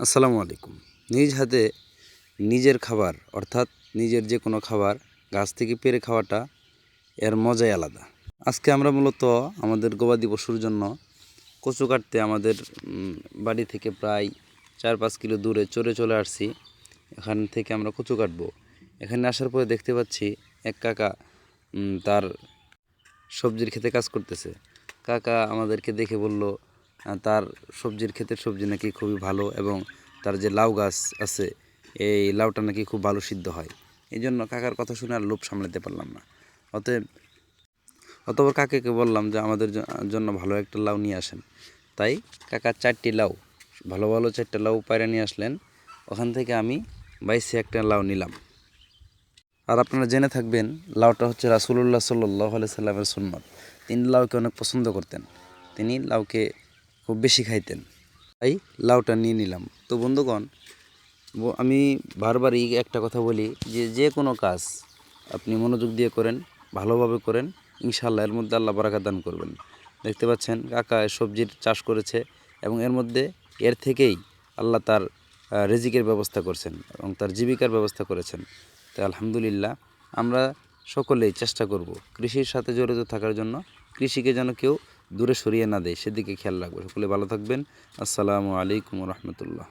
আসসালামু আলাইকুম। নিজ হাতে নিজের খাবার, অর্থাৎ নিজের যে কোনো খাবার, গাছ থেকে পেরে খাওয়াটা এর মজাই আলাদা। আজকে আমরা মূলত আমাদের গবাদি পশুর জন্য কচু কাটতে আমাদের বাড়ি থেকে প্রায় চার পাঁচ কিলো দূরে চলে চলে আসছি। এখান থেকে আমরা কচু কাটবো। এখানে আসার পরে দেখতে পাচ্ছি এক কাকা তার সবজির ক্ষেতে কাজ করতেছে। কাকা আমাদেরকে দেখে বলল তার সবজির ক্ষেতের সবজি নাকি খুবই ভালো এবং তার যে লাউ গাছ আছে, এই লাউটা নাকি খুব ভালো সিদ্ধ হয়। এই জন্য কাকার কথা শুনে আর লোভ সামলাতে পারলাম না। অতএব, অতপর কাকাকে বললাম যে আমাদের জন্য ভালো একটা লাউ নিয়ে আসেন। তাই কাকা চারটি লাউ, ভালো ভালো চারটে লাউ পায়রা নিয়ে আসলেন। ওখান থেকে আমি বাইশে একটা লাউ নিলাম। আর আপনারা জেনে থাকবেন, লাউটা হচ্ছে রাসুলুল্লাহ সাল্লাহ সাল্লামের সুন্নত। তিনি লাউকে অনেক পছন্দ করতেন। তিনি লাউকে খুব বেশি খাইতেন। তাই লাউটা নিয়ে নিলাম। তো বন্ধুগণ আমি বারবারই একটা কথা বলি যে যে কোনো কাজ আপনি মনোযোগ দিয়ে করেন, ভালোভাবে করেন ইনশাল্লাহ এর মধ্যে আল্লাহ বারাকা দান করবেন। দেখতে পাচ্ছেন, কাকা সবজির চাষ করেছে এবং এর মধ্যে এর থেকেই আল্লাহ তার রেজিকের ব্যবস্থা করছেন এবং তার জীবিকার ব্যবস্থা করেছেন। তাই আলহামদুলিল্লাহ, আমরা সকলেই চেষ্টা করব কৃষির সাথে জড়িত থাকার জন্য। কৃষিকে যেন কেউ দূরে সরিয়ে না দেয়। সেদিকে খেয়াল রাখব। সকলে ভালো থাকবেন। আসসালামু আলাইকুম রহমতুল্লাহ।